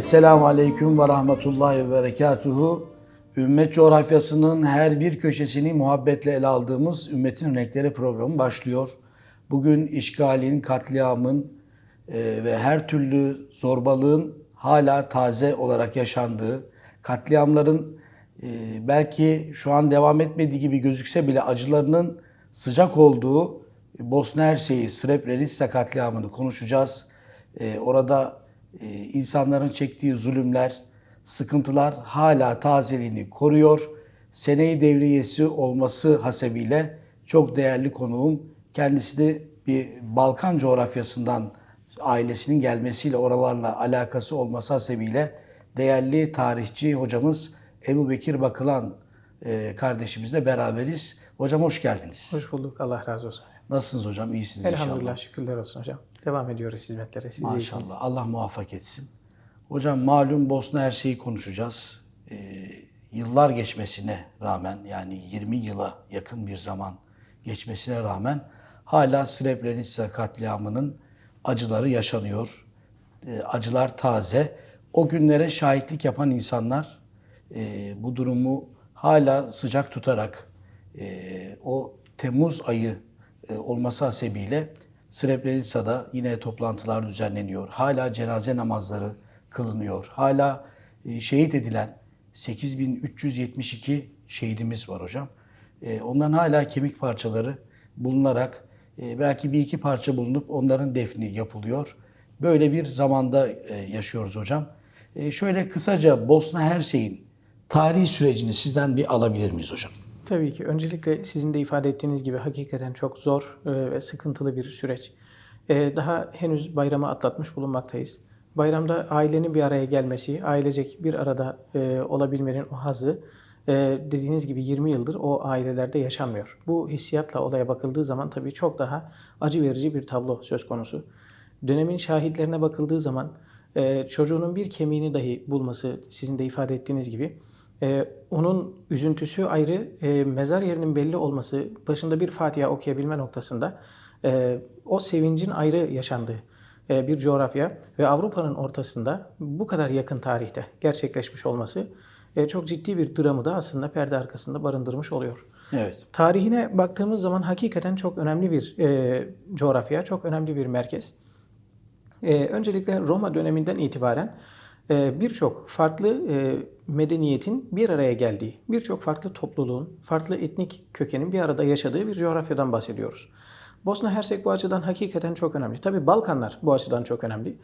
Esselamu Aleyküm ve Rahmetullahi ve Berekatuhu. Ümmet coğrafyasının her bir köşesini muhabbetle ele aldığımız Ümmetin Renkleri programı başlıyor. Bugün işgalin, katliamın e, ve her türlü zorbalığın hala taze olarak yaşandığı, katliamların e, belki şu an devam etmediği gibi gözükse bile acılarının sıcak olduğu Bosna Hersek'i, Srebrenica katliamını konuşacağız. E, orada insanların çektiği zulümler, sıkıntılar hala tazeliğini koruyor. Seneyi devriyesi olması hasebiyle çok değerli konuğum. Kendisi de bir Balkan coğrafyasından ailesinin gelmesiyle oralarla alakası olması hasebiyle değerli tarihçi hocamız Ebu Bekir Bakılan e, kardeşimizle beraberiz. Hocam hoş geldiniz. Hoş bulduk. Allah razı olsun. Nasılsınız hocam? İyisiniz Elhamdülillah inşallah. şükürler olsun hocam. Devam ediyoruz hizmetlere. Siz Maşallah. iyisiniz. Allah muvaffak etsin. Hocam malum Bosna her şeyi konuşacağız. Ee, yıllar geçmesine rağmen yani 20 yıla yakın bir zaman geçmesine rağmen hala Srebrenica katliamının acıları yaşanıyor. Ee, acılar taze. O günlere şahitlik yapan insanlar e, bu durumu hala sıcak tutarak e, o Temmuz ayı e, olması hasebiyle Srebrenica'da yine toplantılar düzenleniyor. Hala cenaze namazları kılınıyor. Hala e, şehit edilen 8372 şehidimiz var hocam. E, onların hala kemik parçaları bulunarak e, belki bir iki parça bulunup onların defni yapılıyor. Böyle bir zamanda yaşıyoruz hocam. Şöyle kısaca Bosna Hersek'in tarihi sürecini sizden bir alabilir miyiz hocam? Tabii ki. Öncelikle sizin de ifade ettiğiniz gibi hakikaten çok zor e, ve sıkıntılı bir süreç. E, Daha henüz bayramı atlatmış bulunmaktayız. Bayramda ailenin bir araya gelmesi, ailecek bir arada e, olabilmenin o hazzı e, dediğiniz gibi 20 yıldır o ailelerde yaşanmıyor. Bu hissiyatla olaya bakıldığı zaman tabii çok daha acı verici bir tablo söz konusu. Dönemin şahitlerine bakıldığı zaman çocuğunun bir kemiğini dahi bulması sizin de ifade ettiğiniz gibi e, onun üzüntüsü ayrı, e, mezar yerinin belli olması, başında bir Fatiha okuyabilme noktasında e, o sevincin ayrı yaşandığı e, bir coğrafya ve Avrupa'nın ortasında bu kadar yakın tarihte gerçekleşmiş olması e, çok ciddi bir dramı da aslında perde arkasında barındırmış oluyor. Evet. Tarihine baktığımız zaman hakikaten çok önemli bir e, coğrafya, çok önemli bir merkez. E, öncelikle Roma döneminden itibaren birçok farklı e, medeniyetin bir araya geldiği, birçok farklı topluluğun, farklı etnik kökenin bir arada yaşadığı bir coğrafyadan bahsediyoruz. Bosna Hersek bu açıdan hakikaten çok önemli. Tabi Balkanlar bu açıdan çok önemli.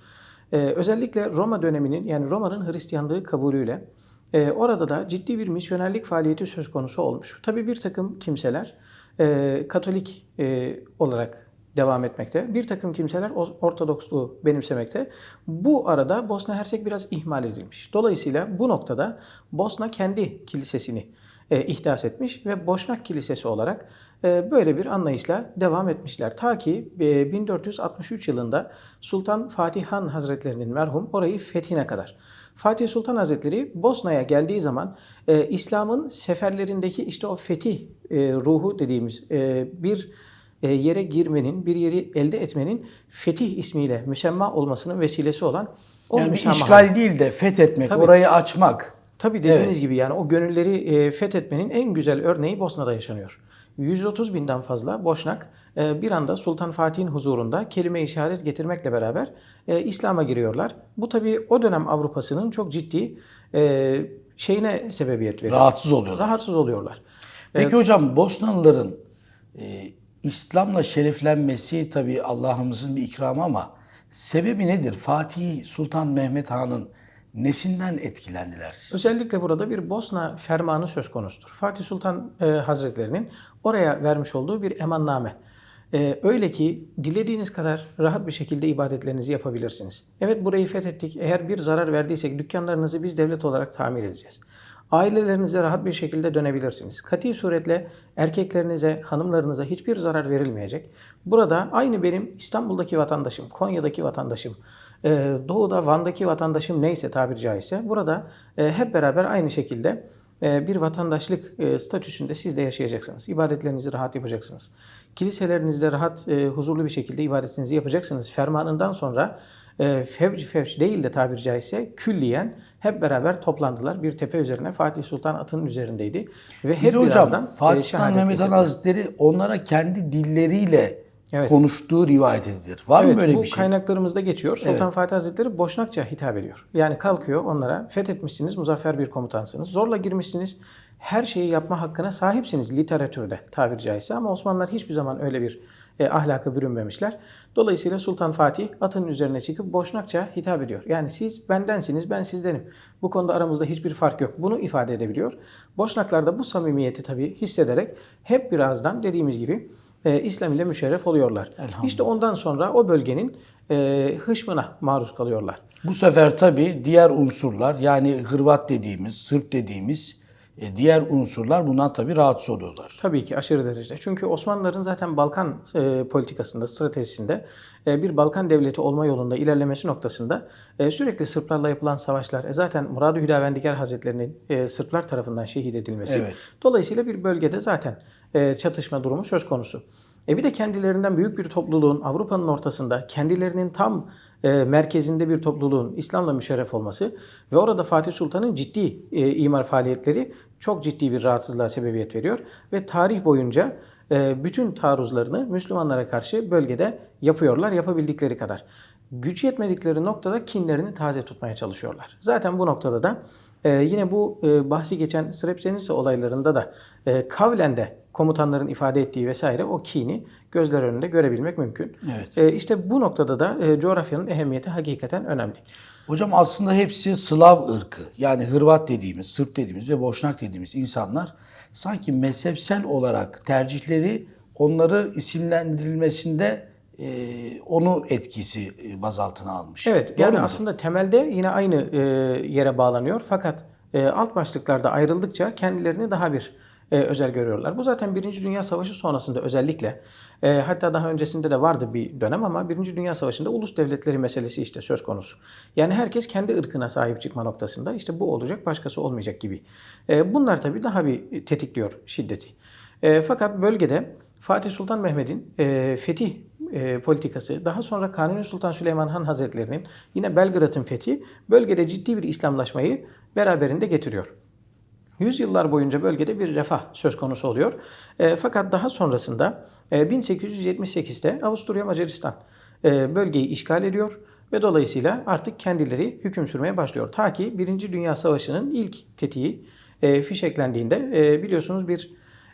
E, özellikle Roma döneminin yani Roma'nın Hristiyanlığı kabulüyle e, orada da ciddi bir misyonerlik faaliyeti söz konusu olmuş. Tabi bir takım kimseler e, Katolik olarak devam etmekte. Bir takım kimseler Ortodoksluğu benimsemekte. Bu arada Bosna Hersek biraz ihmal edilmiş. Dolayısıyla bu noktada Bosna kendi kilisesini e, ihdas etmiş ve Boşnak Kilisesi olarak e, böyle bir anlayışla devam etmişler. Ta ki e, 1463 yılında Sultan Fatih Han Hazretlerinin merhum orayı fethine kadar. Fatih Sultan Hazretleri Bosna'ya geldiği zaman e, İslam'ın seferlerindeki işte o fetih e, ruhu dediğimiz e, bir yere girmenin, bir yeri elde etmenin fetih ismiyle müsemma olmasının vesilesi olan o Yani müsamaha. işgal değil de fethetmek, Tabii. orayı açmak. Tabii dediğiniz Evet. gibi yani o gönülleri e, fethetmenin en güzel örneği Bosna'da yaşanıyor. 130 binden fazla Boşnak e, bir anda Sultan Fatih'in huzurunda kelime işaret getirmekle beraber e, İslam'a giriyorlar. Bu tabii o dönem Avrupa'sının çok ciddi e, şeyine sebebiyet veriyor. Rahatsız oluyorlar. Rahatsız oluyorlar. Peki hocam Bosnalıların e, İslam'la şereflenmesi tabii Allah'ımızın bir ikramı ama sebebi nedir? Fatih Sultan Mehmet Han'ın nesinden etkilendiler? Özellikle burada bir Bosna fermanı söz konusudur. Fatih Sultan e, Hazretlerinin oraya vermiş olduğu bir emanname. E, öyle ki dilediğiniz kadar rahat bir şekilde ibadetlerinizi yapabilirsiniz. Evet burayı fethettik. Eğer bir zarar verdiysek dükkanlarınızı biz devlet olarak tamir edeceğiz. Ailelerinize rahat bir şekilde dönebilirsiniz. Kati suretle erkeklerinize, hanımlarınıza hiçbir zarar verilmeyecek. Burada aynı benim İstanbul'daki vatandaşım, Konya'daki vatandaşım, e, Doğu'da Van'daki vatandaşım neyse tabiri caizse burada e, hep beraber aynı şekilde e, bir vatandaşlık statüsünde siz de yaşayacaksınız. İbadetlerinizi rahat yapacaksınız. kiliselerinizde rahat, huzurlu bir şekilde ibadetinizi yapacaksınız. Fermanından sonra e, fevç fevç değil de tabiri caizse külliyen hep beraber toplandılar. Bir tepe üzerine Fatih Sultan atının üzerindeydi. Ve Bir hep hocam birazdan e, Fatih Sultan Mehmet Han. Hazretleri onlara kendi dilleriyle Evet. konuştuğu rivayet edilir. Var evet, mı böyle bu bir şey? kaynaklarımızda geçiyor. Sultan Evet. Fatih Hazretleri Boşnakça hitap ediyor. Yani kalkıyor onlara fethetmişsiniz, muzaffer bir komutansınız, zorla girmişsiniz, her şeyi yapma hakkına sahipsiniz literatürde tabiri caizse ama Osmanlılar hiçbir zaman öyle bir e, ahlaka bürünmemişler. Dolayısıyla Sultan Fatih atının üzerine çıkıp Boşnakça hitap ediyor. Yani siz bendensiniz, ben sizdenim. Bu konuda aramızda hiçbir fark yok. Bunu ifade edebiliyor. Boşnaklar da bu samimiyeti tabii hissederek hep birazdan dediğimiz gibi e, İslam ile müşerref oluyorlar. İşte ondan sonra o bölgenin e, hışmına maruz kalıyorlar. Bu sefer tabii diğer unsurlar yani Hırvat dediğimiz, Sırp dediğimiz e, diğer unsurlar bundan tabii rahatsız oluyorlar. Tabii ki aşırı derecede. Çünkü Osmanlıların zaten Balkan e, politikasında, stratejisinde e, bir Balkan devleti olma yolunda ilerlemesi noktasında e, sürekli Sırplarla yapılan savaşlar, e, zaten Murad-ı Hüdavendigar Hazretleri'nin e, Sırplar tarafından şehit edilmesi. Evet. Dolayısıyla bir bölgede zaten e, çatışma durumu söz konusu. E bir de kendilerinden büyük bir topluluğun Avrupa'nın ortasında, kendilerinin tam e, merkezinde bir topluluğun İslam'la müşerref olması ve orada Fatih Sultan'ın ciddi e, imar faaliyetleri çok ciddi bir rahatsızlığa sebebiyet veriyor ve tarih boyunca e, bütün taarruzlarını Müslümanlara karşı bölgede yapıyorlar yapabildikleri kadar. Güç yetmedikleri noktada kinlerini taze tutmaya çalışıyorlar. Zaten bu noktada da e, yine bu e, bahsi geçen Srebrenica olaylarında da e, kavlen komutanların ifade ettiği vesaire o kini gözler önünde görebilmek mümkün. Evet. E, işte bu noktada da e, coğrafyanın ehemmiyeti hakikaten önemli. Hocam aslında hepsi Slav ırkı. Yani Hırvat dediğimiz, Sırp dediğimiz ve Boşnak dediğimiz insanlar sanki mezhepsel olarak tercihleri onları isimlendirilmesinde e, onu etkisi e, baz altına almış. Evet Doğru yani mudur? aslında temelde yine aynı e, yere bağlanıyor fakat e, alt başlıklarda ayrıldıkça kendilerini daha bir e, özel görüyorlar. Bu zaten Birinci Dünya Savaşı sonrasında özellikle e, hatta daha öncesinde de vardı bir dönem ama Birinci Dünya Savaşı'nda ulus devletleri meselesi işte söz konusu. Yani herkes kendi ırkına sahip çıkma noktasında işte bu olacak başkası olmayacak gibi. E, bunlar tabii daha bir tetikliyor şiddeti. E, fakat bölgede Fatih Sultan Mehmet'in e, fetih e, politikası, daha sonra Kanuni Sultan Süleyman Han Hazretleri'nin yine Belgrad'ın fethi bölgede ciddi bir İslamlaşmayı beraberinde getiriyor. Yüzyıllar boyunca bölgede bir refah söz konusu oluyor. E, fakat daha sonrasında e, 1878'de Avusturya Macaristan e, bölgeyi işgal ediyor ve dolayısıyla artık kendileri hüküm sürmeye başlıyor. Ta ki Birinci Dünya Savaşı'nın ilk tetiği e, fişeklendiğinde e, biliyorsunuz bir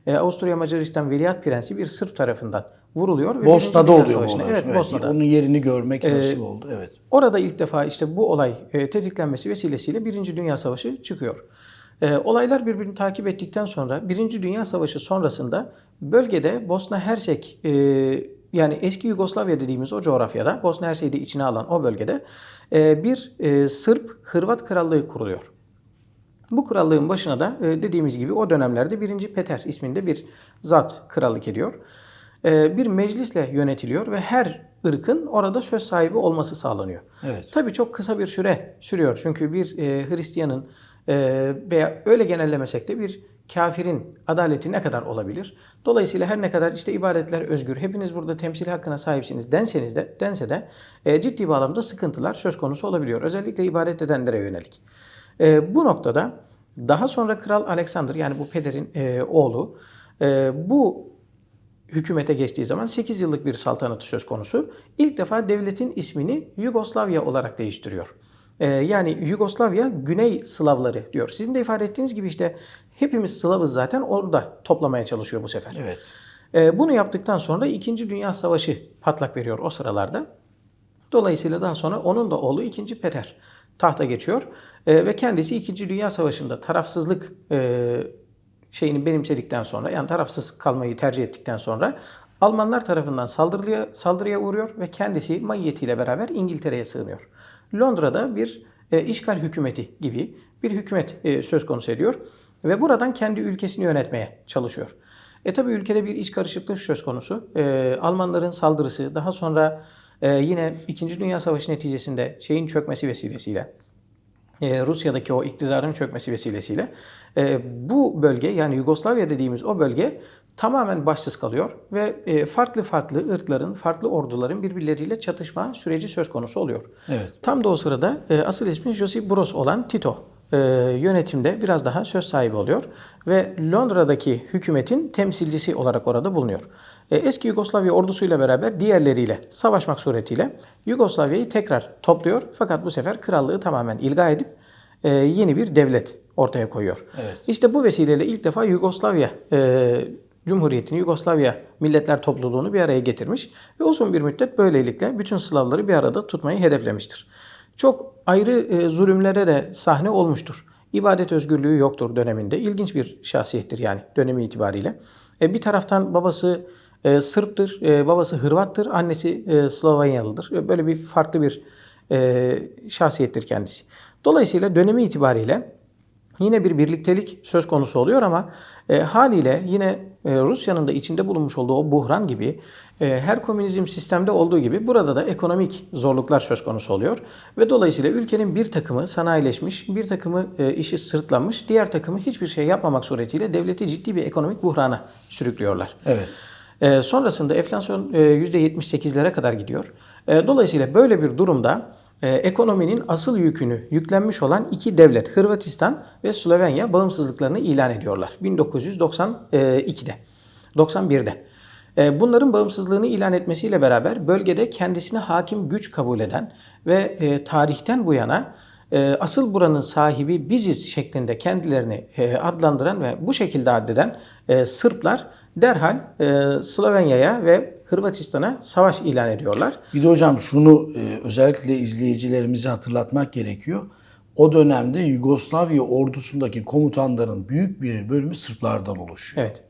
e, Avusturya Macaristan Veliaht Prensi bir Sırp tarafından vuruluyor. ve Bosna'da oluyor bu olay. Evet, Bosna'da. Onun yerini görmek Ee, nasip oldu. Evet. Orada ilk defa işte bu olay e, tetiklenmesi vesilesiyle Birinci Dünya Savaşı çıkıyor. E, olaylar birbirini takip ettikten sonra Birinci Dünya Savaşı sonrasında bölgede Bosna Hersek e, yani eski Yugoslavya dediğimiz o coğrafyada Bosna Hersek'i de içine alan o bölgede e, bir e, Sırp Hırvat krallığı kuruluyor. Bu krallığın başına da e, dediğimiz gibi o dönemlerde 1. Peter isminde bir zat krallık ediyor. E, Bir meclisle yönetiliyor ve her ırkın orada söz sahibi olması sağlanıyor. Evet. Tabii çok kısa bir süre sürüyor. Çünkü bir e, Hristiyanın veya öyle genellemesek de bir kafirin adaleti ne kadar olabilir? Dolayısıyla her ne kadar işte ibadetler özgür, hepiniz burada temsil hakkına sahipsiniz denseniz de, dense de e, ciddi bağlamda sıkıntılar söz konusu olabiliyor. Özellikle ibadet edenlere yönelik. E, bu noktada daha sonra Kral Alexander yani bu pederin e, oğlu e, bu hükümete geçtiği zaman 8 yıllık bir saltanatı söz konusu. İlk defa devletin ismini Yugoslavya olarak değiştiriyor. Ee, yani Yugoslavya Güney Slavları diyor. Sizin de ifade ettiğiniz gibi işte hepimiz Slavız zaten orada toplamaya çalışıyor bu sefer. Evet. Ee, bunu yaptıktan sonra 2. Dünya Savaşı patlak veriyor o sıralarda. Dolayısıyla daha sonra onun da oğlu 2. Peter tahta geçiyor. Ee, ve kendisi 2. Dünya Savaşı'nda tarafsızlık e, şeyini benimsedikten sonra yani tarafsız kalmayı tercih ettikten sonra Almanlar tarafından saldırıya, saldırıya uğruyor ve kendisi mayiyetiyle beraber İngiltere'ye sığınıyor. Londra'da bir e, işgal hükümeti gibi bir hükümet e, söz konusu ediyor ve buradan kendi ülkesini yönetmeye çalışıyor. E tabi ülkede bir iç karışıklık söz konusu. E, Almanların saldırısı daha sonra e, yine 2. Dünya Savaşı neticesinde şeyin çökmesi vesilesiyle e, Rusya'daki o iktidarın çökmesi vesilesiyle e, bu bölge yani Yugoslavya dediğimiz o bölge tamamen başsız kalıyor ve e, farklı farklı ırkların, farklı orduların birbirleriyle çatışma süreci söz konusu oluyor. Evet. Tam da o sırada e, asıl ismi Josip Broz olan Tito e, yönetimde biraz daha söz sahibi oluyor ve Londra'daki hükümetin temsilcisi olarak orada bulunuyor. Eski Yugoslavya ordusuyla beraber diğerleriyle savaşmak suretiyle Yugoslavya'yı tekrar topluyor fakat bu sefer krallığı tamamen ilga edip yeni bir devlet ortaya koyuyor. Evet. İşte bu vesileyle ilk defa Yugoslavya e, Cumhuriyeti'ni, Yugoslavya Milletler Topluluğunu bir araya getirmiş ve uzun bir müddet böylelikle bütün Slavları bir arada tutmayı hedeflemiştir. Çok ayrı e, zulümlere de sahne olmuştur. İbadet özgürlüğü yoktur döneminde. İlginç bir şahsiyettir yani dönemi itibariyle. E, bir taraftan babası e, Sırp'tır, babası Hırvat'tır, annesi Slovenyalıdır. Böyle bir farklı bir şahsiyettir kendisi. Dolayısıyla dönemi itibariyle Yine bir birliktelik söz konusu oluyor ama e, haliyle yine e, Rusya'nın da içinde bulunmuş olduğu o buhran gibi e, her komünizm sistemde olduğu gibi burada da ekonomik zorluklar söz konusu oluyor. Ve dolayısıyla ülkenin bir takımı sanayileşmiş, bir takımı e, işi sırtlanmış, diğer takımı hiçbir şey yapmamak suretiyle devleti ciddi bir ekonomik buhrana sürüklüyorlar. Evet. E, sonrasında enflasyon e, %78'lere kadar gidiyor. E, dolayısıyla böyle bir durumda e, ekonominin asıl yükünü yüklenmiş olan iki devlet Hırvatistan ve Slovenya bağımsızlıklarını ilan ediyorlar 1992'de, 91'de. E, bunların bağımsızlığını ilan etmesiyle beraber bölgede kendisine hakim güç kabul eden ve e, tarihten bu yana e, asıl buranın sahibi biziz şeklinde kendilerini e, adlandıran ve bu şekilde addeden e, Sırplar derhal e, Slovenya'ya ve Hırvatistan'a savaş ilan ediyorlar. Bir de hocam şunu e, özellikle izleyicilerimize hatırlatmak gerekiyor. O dönemde Yugoslavya ordusundaki komutanların büyük bir bölümü Sırplardan oluşuyor. Evet.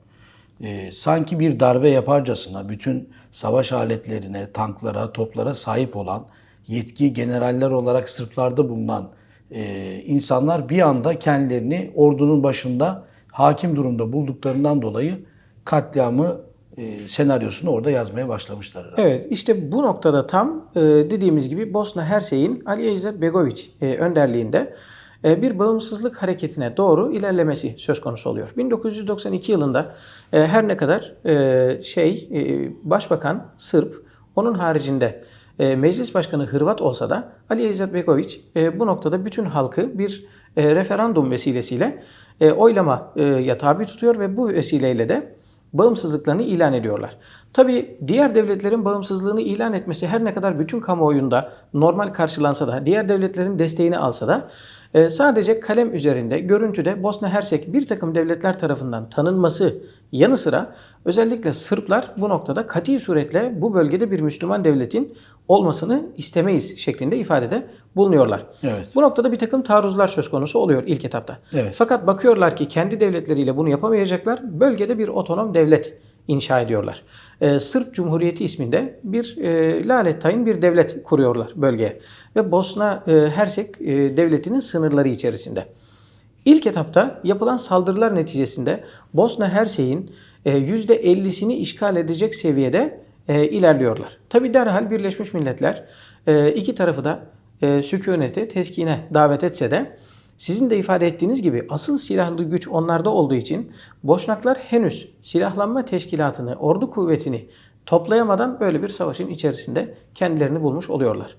E, sanki bir darbe yaparcasına bütün savaş aletlerine, tanklara, toplara sahip olan yetki generaller olarak Sırplarda bulunan e, insanlar bir anda kendilerini ordunun başında hakim durumda bulduklarından dolayı katliamı e, senaryosunu orada yazmaya başlamışlar. herhalde. Evet işte bu noktada tam e, dediğimiz gibi Bosna Hersey'in Ali İzzet Begoviç e, önderliğinde e, bir bağımsızlık hareketine doğru ilerlemesi söz konusu oluyor. 1992 yılında e, her ne kadar e, şey e, Başbakan Sırp onun haricinde e, Meclis Başkanı Hırvat olsa da Ali İzzet Begoviç e, bu noktada bütün halkı bir e, referandum vesilesiyle e, oylamaya tabi tutuyor ve bu vesileyle de bağımsızlıklarını ilan ediyorlar. Tabi diğer devletlerin bağımsızlığını ilan etmesi her ne kadar bütün kamuoyunda normal karşılansa da, diğer devletlerin desteğini alsa da e, sadece kalem üzerinde, görüntüde Bosna Hersek bir takım devletler tarafından tanınması yanı sıra özellikle Sırplar bu noktada kati suretle bu bölgede bir Müslüman devletin olmasını istemeyiz şeklinde ifadede bulunuyorlar. Evet. Bu noktada bir takım taarruzlar söz konusu oluyor ilk etapta. Evet. Fakat bakıyorlar ki kendi devletleriyle bunu yapamayacaklar. Bölgede bir otonom devlet inşa ediyorlar. Ee, Sırp Cumhuriyeti isminde bir e, lalettayn bir devlet kuruyorlar bölgeye. Ve Bosna e, Hersek e, devletinin sınırları içerisinde. İlk etapta yapılan saldırılar neticesinde Bosna Hersek'in e, %50'sini işgal edecek seviyede e, ilerliyorlar. Tabi derhal Birleşmiş Milletler e, iki tarafı da e, sükunete, teskine davet etse de sizin de ifade ettiğiniz gibi asıl silahlı güç onlarda olduğu için Boşnaklar henüz silahlanma teşkilatını, ordu kuvvetini toplayamadan böyle bir savaşın içerisinde kendilerini bulmuş oluyorlar.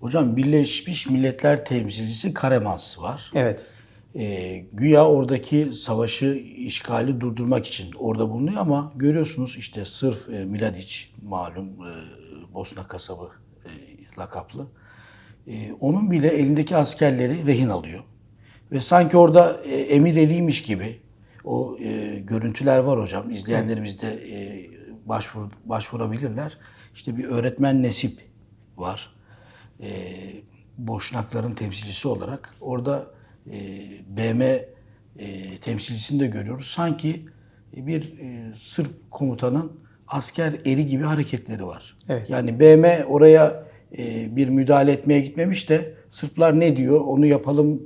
Hocam Birleşmiş Milletler temsilcisi Karemans var. Evet. E, güya oradaki savaşı, işgali durdurmak için orada bulunuyor ama görüyorsunuz işte sırf e, Miladic malum e, Bosna kasabı e, lakaplı. E, onun bile elindeki askerleri rehin alıyor. Ve sanki orada e, emir eliymiş gibi o e, görüntüler var hocam. İzleyenlerimiz de e, başvur, başvurabilirler. İşte bir öğretmen Nesip var. E, Boşnakların temsilcisi olarak. Orada e, BM e, temsilcisini de görüyoruz. Sanki bir e, Sırp komutanın asker eri gibi hareketleri var. Evet. Yani BM oraya e, bir müdahale etmeye gitmemiş de Sırplar ne diyor onu yapalım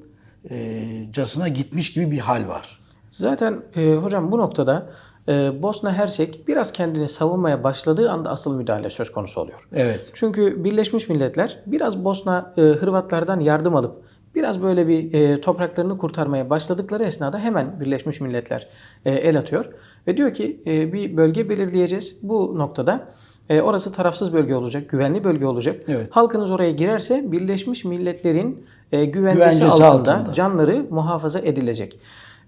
e, casına gitmiş gibi bir hal var. Zaten e, hocam bu noktada e, Bosna Hersek biraz kendini savunmaya başladığı anda asıl müdahale söz konusu oluyor. Evet. Çünkü Birleşmiş Milletler biraz Bosna e, Hırvatlardan yardım alıp biraz böyle bir e, topraklarını kurtarmaya başladıkları esnada hemen Birleşmiş Milletler e, el atıyor Ve diyor ki e, bir bölge belirleyeceğiz. Bu noktada e, orası tarafsız bölge olacak, güvenli bölge olacak. Evet. Halkınız oraya girerse Birleşmiş Milletler'in e, güvencesi, Güvencesi altında, altında. canları muhafaza edilecek.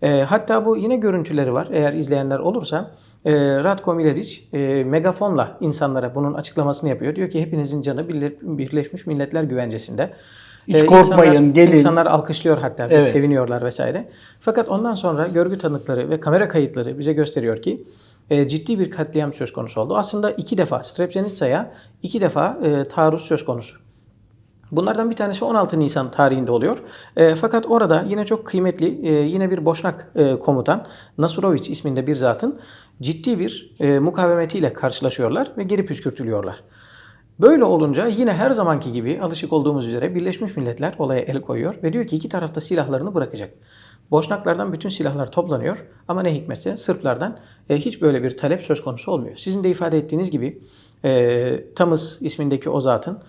E, hatta bu yine görüntüleri var. Eğer izleyenler olursa e, Ratko Mladic e, megafonla insanlara bunun açıklamasını yapıyor. Diyor ki hepinizin canı Birle- Birleşmiş Milletler güvencesinde. Hiç E, korkmayın, insanlar- gelin. İnsanlar alkışlıyor hatta, Evet. seviniyorlar vesaire. Fakat ondan sonra görgü tanıkları ve kamera kayıtları bize gösteriyor ki e, ciddi bir katliam söz konusu oldu. Aslında iki defa Srebrenica'ya iki defa e, taarruz söz konusu. Bunlardan bir tanesi 16 Nisan tarihinde oluyor. E, fakat orada yine çok kıymetli, e, yine bir Boşnak e, komutan Nasurovic isminde bir zatın ciddi bir e, mukavemetiyle karşılaşıyorlar ve geri püskürtülüyorlar. Böyle olunca yine her zamanki gibi alışık olduğumuz üzere Birleşmiş Milletler olaya el koyuyor ve diyor ki iki tarafta silahlarını bırakacak. Boşnaklardan bütün silahlar toplanıyor ama ne hikmetse Sırplardan e, hiç böyle bir talep söz konusu olmuyor. Sizin de ifade ettiğiniz gibi e, Tamız ismindeki o zatın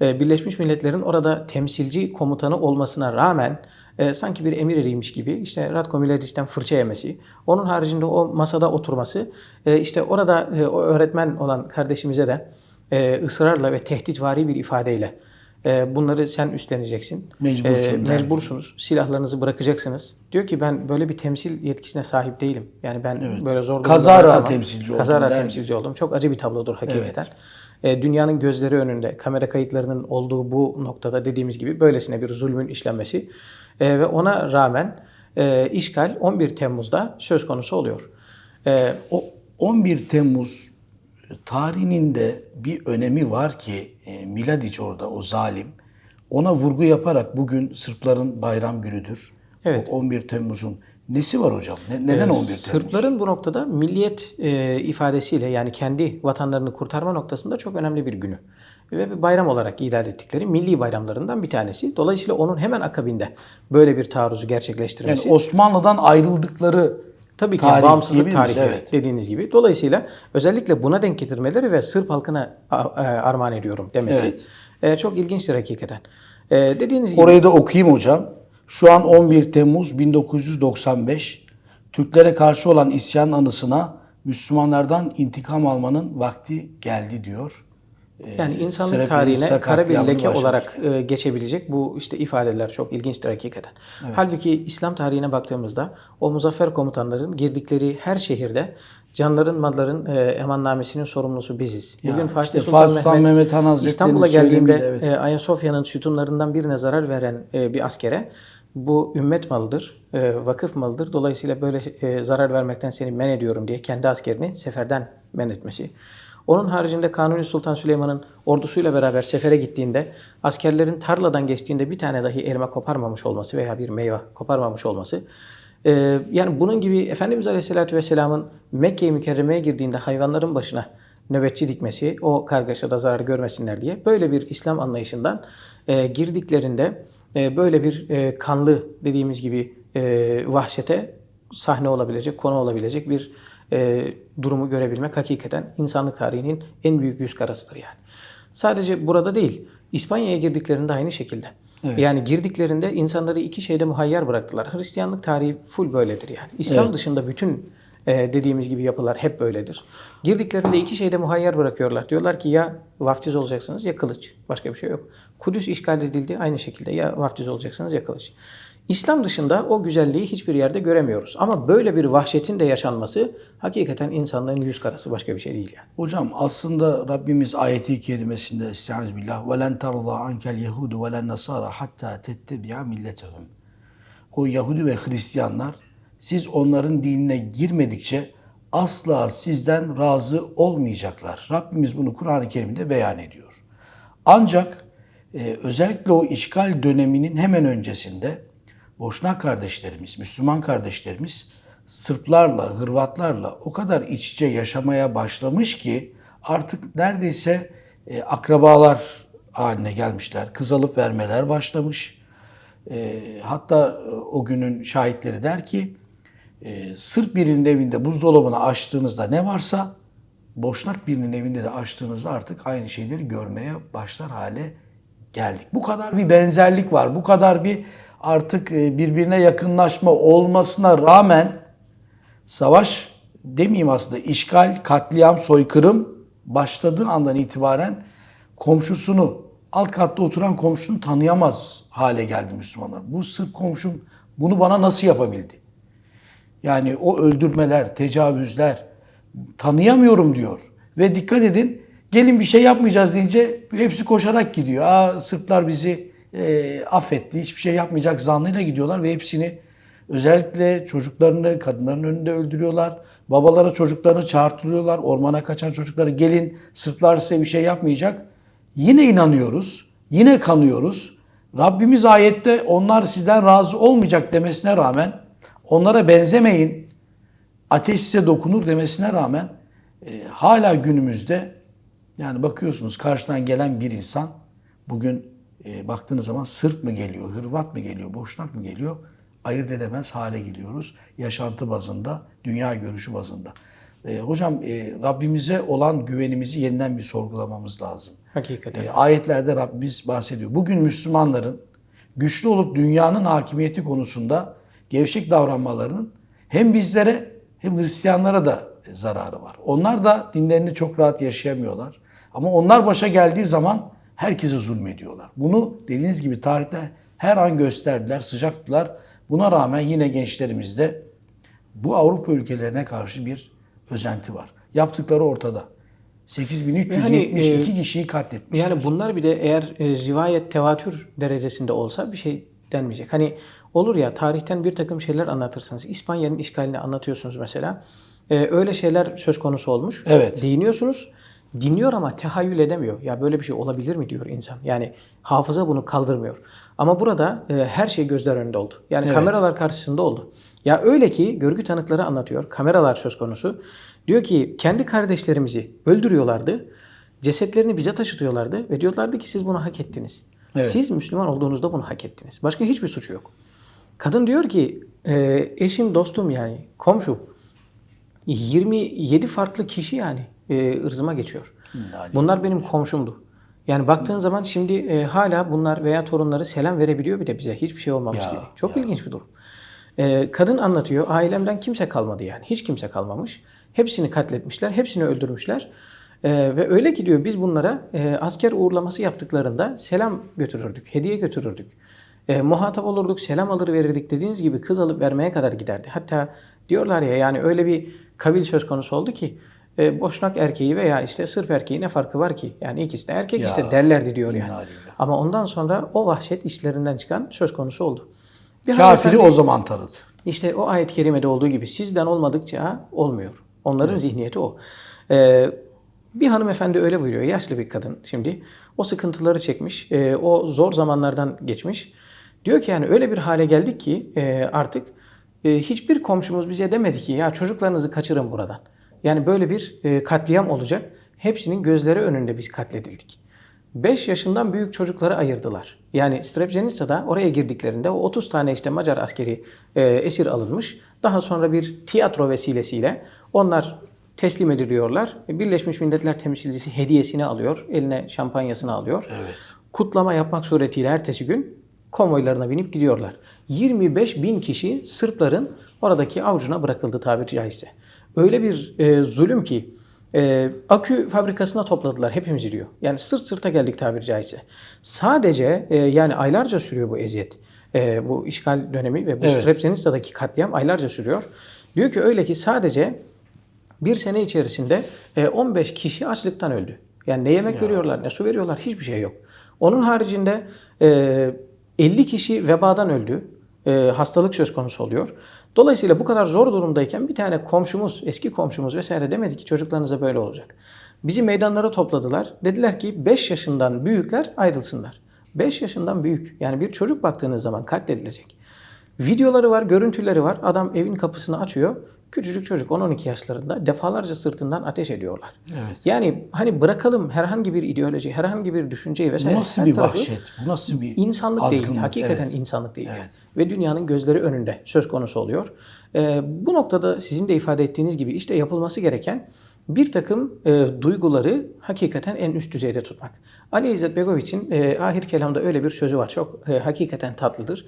e, Birleşmiş Milletler'in orada temsilci komutanı olmasına rağmen e, sanki bir emir eriymiş gibi işte Ratko Mladic'ten fırça yemesi, onun haricinde o masada oturması, e, işte orada e, o öğretmen olan kardeşimize de e, ısrarla ve tehditvari bir ifadeyle bunları sen üstleneceksin. Mecbursun E, mecbursunuz. Silahlarınızı bırakacaksınız. Diyor ki ben böyle bir temsil yetkisine sahip değilim. Yani ben Evet. böyle zor Kazara temsilci oldum Kazara temsilci oldum. Çok acı bir tablodur hakikaten. E, dünyanın gözleri önünde kamera kayıtlarının olduğu bu noktada dediğimiz gibi böylesine bir zulmün işlenmesi E, ve ona rağmen e, işgal 11 Temmuz'da söz konusu oluyor. E, O 11 Temmuz tarihinin de bir önemi var ki e, Miladic orada o zalim ona vurgu yaparak bugün Sırpların bayram günüdür. Evet. O 11 Temmuz'un nesi var hocam? Ne- neden 11 Temmuz? Ee, Sırpların bu noktada milliyet e, ifadesiyle yani kendi vatanlarını kurtarma noktasında çok önemli bir günü. Ve bir bayram olarak ilan ettikleri milli bayramlarından bir tanesi. Dolayısıyla onun hemen akabinde böyle bir taarruzu Yani gerçekleştirmesi. Osmanlı'dan ayrıldıkları Tabii ki tarih bağımsızlık tarihi Evet. dediğiniz gibi. Dolayısıyla özellikle buna denk getirmeleri ve Sırp halkına e, armağan ediyorum demesi Evet. e, çok ilginçtir hakikaten. E, dediğiniz gibi Orayı da okuyayım hocam. Şu an 11 Temmuz 1995 Türklere karşı olan isyan anısına Müslümanlardan intikam almanın vakti geldi diyor. Ee, Yani insanlık Srebrenica tarihine kara bir leke başlatır. olarak e, geçebilecek bu işte ifadeler çok ilginçtir hakikaten. Halbuki İslam tarihine baktığımızda o muzaffer komutanların girdikleri her şehirde canların, malların e, emannamesinin sorumlusu biziz. Ya, Bugün Fatih işte Sultan Fatih Mehmet, Mehmet Han İstanbul'a geldiğinde evet. e, Ayasofya'nın sütunlarından birine zarar veren e, bir askere bu ümmet malıdır, e, vakıf malıdır. Dolayısıyla böyle e, zarar vermekten seni men ediyorum diye kendi askerini seferden men etmesi. Onun haricinde Kanuni Sultan Süleyman'ın ordusuyla beraber sefere gittiğinde askerlerin tarladan geçtiğinde bir tane dahi elma koparmamış olması veya bir meyve koparmamış olması. e, yani bunun gibi Efendimiz Aleyhisselatü Vesselam'ın Mekke-i Mükerreme'ye girdiğinde hayvanların başına nöbetçi dikmesi, o kargaşada zarar görmesinler diye böyle bir İslam anlayışından e, girdiklerinde e, böyle bir e, kanlı dediğimiz gibi e, vahşete sahne olabilecek, konu olabilecek bir e, durumu görebilmek hakikaten insanlık tarihinin en büyük yüz karasıdır yani. Sadece burada değil, İspanya'ya girdiklerinde aynı şekilde. Evet. Yani girdiklerinde insanları iki şeyde muhayyer bıraktılar. Hristiyanlık tarihi full böyledir yani. İslam Evet. dışında bütün e, dediğimiz gibi yapılar hep böyledir. Girdiklerinde iki şeyde muhayyer bırakıyorlar. Diyorlar ki ya vaftiz olacaksınız ya kılıç. Başka bir şey yok. Kudüs işgal edildi aynı şekilde ya vaftiz olacaksınız ya kılıç. İslam dışında o güzelliği hiçbir yerde göremiyoruz. Ama böyle bir vahşetin de yaşanması hakikaten insanların yüz karası başka bir şey değil yani. Hocam aslında Rabbimiz ayeti kerimesinde Estaizu billah ve len tarza ankel yehudu ve hatta tettebi'a milletehum. O Yahudi ve Hristiyanlar siz onların dinine girmedikçe asla sizden razı olmayacaklar. Rabbimiz bunu Kur'an-ı Kerim'de beyan ediyor. Ancak e, özellikle o işgal döneminin hemen öncesinde Boşnak kardeşlerimiz, Müslüman kardeşlerimiz Sırplarla, Hırvatlarla o kadar iç içe yaşamaya başlamış ki artık neredeyse e, akrabalar haline gelmişler. Kız alıp vermeler başlamış. E, hatta e, o günün şahitleri der ki e, Sırp birinin evinde buzdolabını açtığınızda ne varsa Boşnak birinin evinde de açtığınızda artık aynı şeyleri görmeye başlar hale geldik. Bu kadar bir benzerlik var. Bu kadar bir artık e, birbirine yakınlaşma olmasına rağmen savaş demeyeyim aslında işgal, katliam, soykırım başladığı andan itibaren komşusunu, alt katta oturan komşusunu tanıyamaz hale geldi Müslümanlar. Bu Sırp komşum bunu bana nasıl yapabildi? Yani o öldürmeler, tecavüzler tanıyamıyorum diyor. Ve dikkat edin gelin bir şey yapmayacağız deyince hepsi koşarak gidiyor. Aa Sırplar bizi e, affetti, hiçbir şey yapmayacak zannıyla gidiyorlar ve hepsini özellikle çocuklarını kadınların önünde öldürüyorlar. Babalara çocuklarını çağırtılıyorlar. Ormana kaçan çocukları gelin Sırplar size bir şey yapmayacak. Yine inanıyoruz, yine kanıyoruz. Rabbimiz ayette onlar sizden razı olmayacak demesine rağmen onlara benzemeyin, ateş size dokunur demesine rağmen e, hala günümüzde yani bakıyorsunuz karşıdan gelen bir insan bugün e, baktığınız zaman Sırp mı geliyor, Hırvat mı geliyor, Boşnak mı geliyor ayırt edemez hale geliyoruz. Yaşantı bazında, dünya görüşü bazında. E, hocam e, Rabbimize olan güvenimizi yeniden bir sorgulamamız lazım. Hakikaten. E, ayetlerde Rabbimiz bahsediyor. Bugün Müslümanların güçlü olup dünyanın hakimiyeti konusunda gevşek davranmalarının hem bizlere hem Hristiyanlara da zararı var. Onlar da dinlerini çok rahat yaşayamıyorlar. Ama onlar başa geldiği zaman herkese zulmediyorlar. Bunu dediğiniz gibi tarihte her an gösterdiler, sıcak tuttular. Buna rağmen yine gençlerimizde bu Avrupa ülkelerine karşı bir özenti var. Yaptıkları ortada. 8372 Yani, e, kişiyi katletmişler. Yani bunlar bir de eğer e, rivayet tevatür derecesinde olsa bir şey denmeyecek. Hani olur ya tarihten bir takım şeyler anlatırsınız. İspanya'nın işgalini anlatıyorsunuz mesela. E, öyle şeyler söz konusu olmuş. Evet. Değiniyorsunuz. Dinliyor ama tehayyül edemiyor. Ya böyle bir şey olabilir mi diyor insan. Yani hafıza bunu kaldırmıyor. Ama burada e, her şey gözler önünde oldu. Yani Evet. kameralar karşısında oldu. Ya öyle ki görgü tanıkları anlatıyor. Kameralar söz konusu. Diyor ki kendi kardeşlerimizi öldürüyorlardı. Cesetlerini bize taşıtıyorlardı ve diyorlardı ki siz bunu hak ettiniz. Evet. Siz Müslüman olduğunuzda bunu hak ettiniz. Başka hiçbir suçu yok. Kadın diyor ki e, eşim, dostum yani komşum 27 farklı kişi yani e, ırzıma geçiyor. İnna Bunlar benim komşumdu. Yani baktığın zaman şimdi e, hala bunlar veya torunları selam verebiliyor bir de bize. Hiçbir şey olmamış Ya, gibi. Çok ya. ilginç bir durum. E, kadın anlatıyor. Ailemden kimse kalmadı yani. Hiç kimse kalmamış. Hepsini katletmişler. Hepsini öldürmüşler. E, ve öyle ki diyor biz bunlara e, asker uğurlaması yaptıklarında selam götürürdük. Hediye götürürdük. E, muhatap olurduk, selam alır verirdik dediğiniz gibi kız alıp vermeye kadar giderdi. Hatta diyorlar ya yani öyle bir kabil söz konusu oldu ki e, Boşnak erkeği veya işte Sırp erkeği ne farkı var ki? Yani ikisi de erkek Ya, işte derlerdi diyor yani. Ama ondan sonra o vahşet işlerinden çıkan söz konusu oldu. Bir Kafiri o zaman tanıdı. işte o ayet-i kerimede olduğu gibi sizden olmadıkça olmuyor. Onların zihniyeti o. Ee, bir hanımefendi öyle buyuruyor. Yaşlı bir kadın şimdi. O sıkıntıları çekmiş. e, o zor zamanlardan geçmiş. Diyor ki yani öyle bir hale geldik ki e, artık e, hiçbir komşumuz bize demedi ki ya çocuklarınızı kaçırın buradan. Yani böyle bir e, katliam olacak. Hepsinin gözleri önünde biz katledildik. 5 yaşından büyük çocukları ayırdılar. Yani Srebrenica'da oraya girdiklerinde o 30 tane işte Macar askeri e, esir alınmış. Daha sonra bir tiyatro vesilesiyle onlar teslim ediliyorlar. Birleşmiş Milletler temsilcisi hediyesini alıyor. Eline şampanyasını alıyor. Evet. Kutlama yapmak suretiyle ertesi gün konvoylarına binip gidiyorlar. 25 bin kişi Sırpların oradaki avucuna bırakıldı tabiri caizse. Öyle bir e, zulüm ki e, akü fabrikasına topladılar hepimizi diyor. Yani sırt sırta geldik tabiri caizse. Sadece e, yani aylarca sürüyor bu eziyet. E, bu işgal dönemi ve bu Evet. Srebrenica'daki katliam aylarca sürüyor. Diyor ki öyle ki sadece bir sene içerisinde e, 15 kişi açlıktan öldü. Yani ne yemek veriyorlar, ne su veriyorlar, hiçbir şey yok. Onun haricinde e, 50 kişi vebadan öldü. E, hastalık söz konusu oluyor. Dolayısıyla bu kadar zor durumdayken bir tane komşumuz, eski komşumuz vesaire demedi ki çocuklarınıza böyle olacak. Bizi meydanlara topladılar. Dediler ki 5 yaşından büyükler ayrılsınlar. 5 yaşından büyük. Yani bir çocuk baktığınız zaman katledilecek. Videoları var, görüntüleri var. Adam evin kapısını açıyor. Küçücük çocuk 10-12 yaşlarında defalarca sırtından ateş ediyorlar. Evet. Yani hani bırakalım herhangi bir ideoloji, herhangi bir düşünceyi vesaire. Bu nasıl her bir vahşet? Bu nasıl bir İnsanlık değil. azgınlık? Hakikaten Evet. insanlık değil. Evet. Ve dünyanın gözleri önünde söz konusu oluyor. Ee, bu noktada sizin de ifade ettiğiniz gibi işte yapılması gereken bir takım e, duyguları hakikaten en üst düzeyde tutmak. Ali İzzet Begoviç'in e, ahir kelamda öyle bir sözü var. Çok e, hakikaten tatlıdır.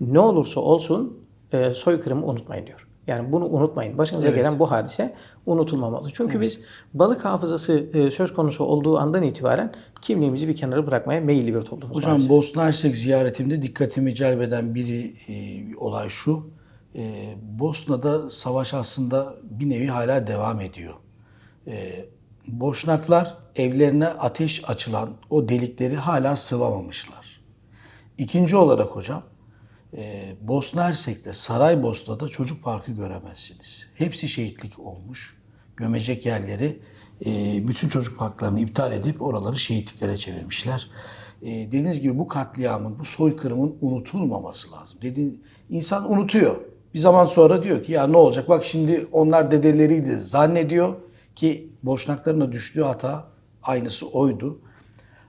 Ne olursa olsun e, soykırımı unutmayın diyor. Yani bunu unutmayın. Başınıza Evet. gelen bu hadise unutulmamalı. Çünkü biz balık hafızası e, söz konusu olduğu andan itibaren kimliğimizi bir kenara bırakmaya meyilli bir toplumuz. Hocam maalesef. Bosna Hersek ziyaretimde dikkatimi celbeden bir e, olay şu. E, Bosna'da savaş aslında bir nevi hala devam ediyor. E, Boşnaklar evlerine ateş açılan o delikleri hala sıvamamışlar. İkinci olarak hocam, e, Bosna Hersek'te, Saraybosna'da çocuk parkı göremezsiniz. Hepsi şehitlik olmuş. Gömecek yerleri, e, bütün çocuk parklarını iptal edip oraları şehitliklere çevirmişler. E, dediğiniz gibi bu katliamın, bu soykırımın unutulmaması lazım. Dedi, insan unutuyor. Bir zaman sonra diyor ki ya ne olacak? Bak şimdi onlar dedeleriydi zannediyor ki Boşnakların da düştüğü hata aynısı oydu.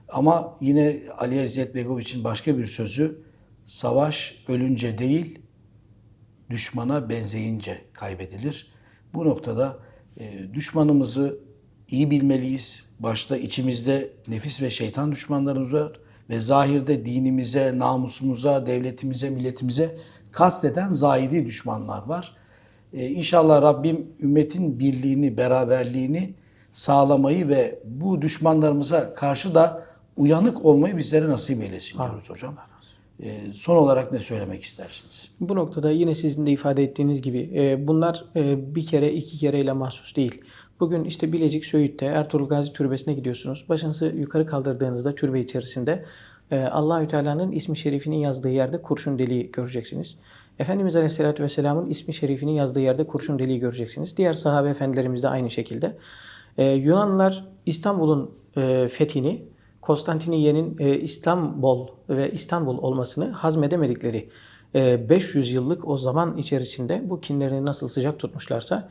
Ama yine Ali Ezzet Begoviç'in başka bir sözü savaş ölünce değil düşmana benzeyince kaybedilir. Bu noktada e, düşmanımızı iyi bilmeliyiz. Başta içimizde nefis ve şeytan düşmanlarımız var ve zahirde dinimize, namusumuza, devletimize, milletimize kasteden zahiri düşmanlar var. Ee, inşallah Rabbim ümmetin birliğini, beraberliğini sağlamayı ve bu düşmanlarımıza karşı da uyanık olmayı bizlere nasip eylesin diyoruz hocam. Ee, son olarak ne söylemek istersiniz? Bu noktada yine sizin de ifade ettiğiniz gibi e, bunlar e, bir kere iki kereyle mahsus değil. Bugün işte Bilecik Söğüt'te Ertuğrul Gazi Türbesi'ne gidiyorsunuz. Başınızı yukarı kaldırdığınızda türbe içerisinde e, Allahü Teala'nın ismi şerifinin yazdığı yerde kurşun deliği göreceksiniz. Efendimiz Aleyhisselatü Vesselam'ın ismi şerifinin yazdığı yerde kurşun deliği göreceksiniz. Diğer sahabe efendilerimiz de aynı şekilde. Yunanlılar İstanbul'un fethini Konstantiniye'nin e, İstanbul ve İstanbul olmasını hazmedemedikleri e, 500 yıllık o zaman içerisinde bu kinlerini nasıl sıcak tutmuşlarsa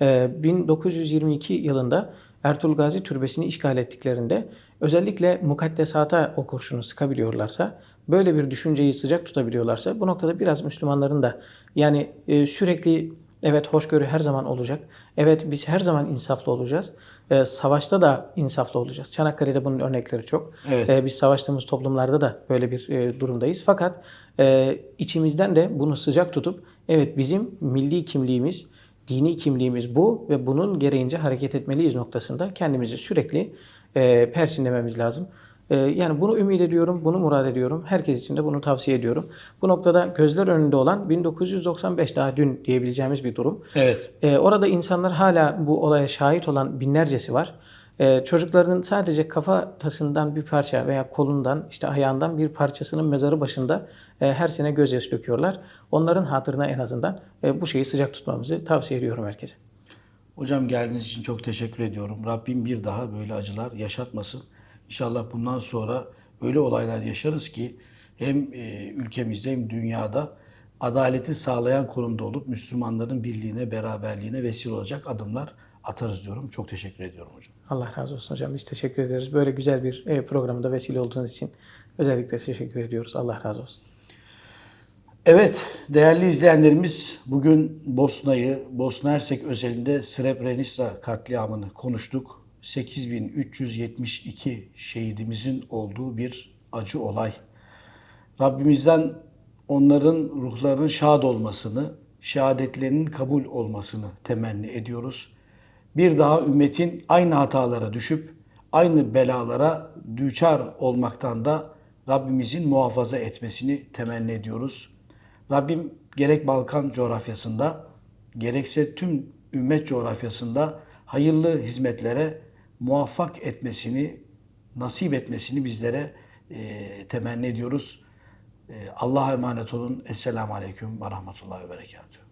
e, 1922 yılında Ertuğrul Gazi Türbesi'ni işgal ettiklerinde özellikle mukaddesata o kurşunu sıkabiliyorlarsa böyle bir düşünceyi sıcak tutabiliyorlarsa bu noktada biraz Müslümanların da yani e, sürekli Evet hoşgörü her zaman olacak. Evet biz her zaman insaflı olacağız. Ee, savaşta da insaflı olacağız. Çanakkale'de bunun örnekleri çok. Evet. Ee, biz savaştığımız toplumlarda da böyle bir e, durumdayız. Fakat e, içimizden de bunu sıcak tutup evet bizim milli kimliğimiz, dini kimliğimiz bu ve bunun gereğince hareket etmeliyiz noktasında kendimizi sürekli e, perçinlememiz lazım. E, yani bunu ümit ediyorum, bunu murad ediyorum. Herkes için de bunu tavsiye ediyorum. Bu noktada gözler önünde olan 1995 daha dün diyebileceğimiz bir durum. Evet. Ee, orada insanlar hala bu olaya şahit olan binlercesi var. Ee, çocuklarının sadece kafatasından bir parça veya kolundan, işte ayağından bir parçasının mezarı başında e, her sene gözyaşı döküyorlar. Onların hatırına en azından e, bu şeyi sıcak tutmamızı tavsiye ediyorum herkese. Hocam geldiğiniz için çok teşekkür ediyorum. Rabbim bir daha böyle acılar yaşatmasın. İnşallah bundan sonra öyle olaylar yaşarız ki hem e, ülkemizde hem dünyada adaleti sağlayan konumda olup Müslümanların birliğine, beraberliğine vesile olacak adımlar atarız diyorum. Çok teşekkür ediyorum hocam. Allah razı olsun hocam. Biz teşekkür ederiz. Böyle güzel bir e, programda vesile olduğunuz için özellikle teşekkür ediyoruz. Allah razı olsun. Evet, değerli izleyenlerimiz bugün Bosna'yı, Bosna Hersek özelinde Srebrenica katliamını konuştuk. 8372 şehidimizin olduğu bir acı olay. Rabbimizden onların ruhlarının şad olmasını, şehadetlerinin kabul olmasını temenni ediyoruz. Bir daha ümmetin aynı hatalara düşüp aynı belalara düçar olmaktan da Rabbimizin muhafaza etmesini temenni ediyoruz. Rabbim gerek Balkan coğrafyasında gerekse tüm ümmet coğrafyasında hayırlı hizmetlere muvaffak etmesini, nasip etmesini bizlere e, temenni ediyoruz. E, Allah'a emanet olun. Esselamu Aleyküm ve Rahmetullahi ve Berekatuhu.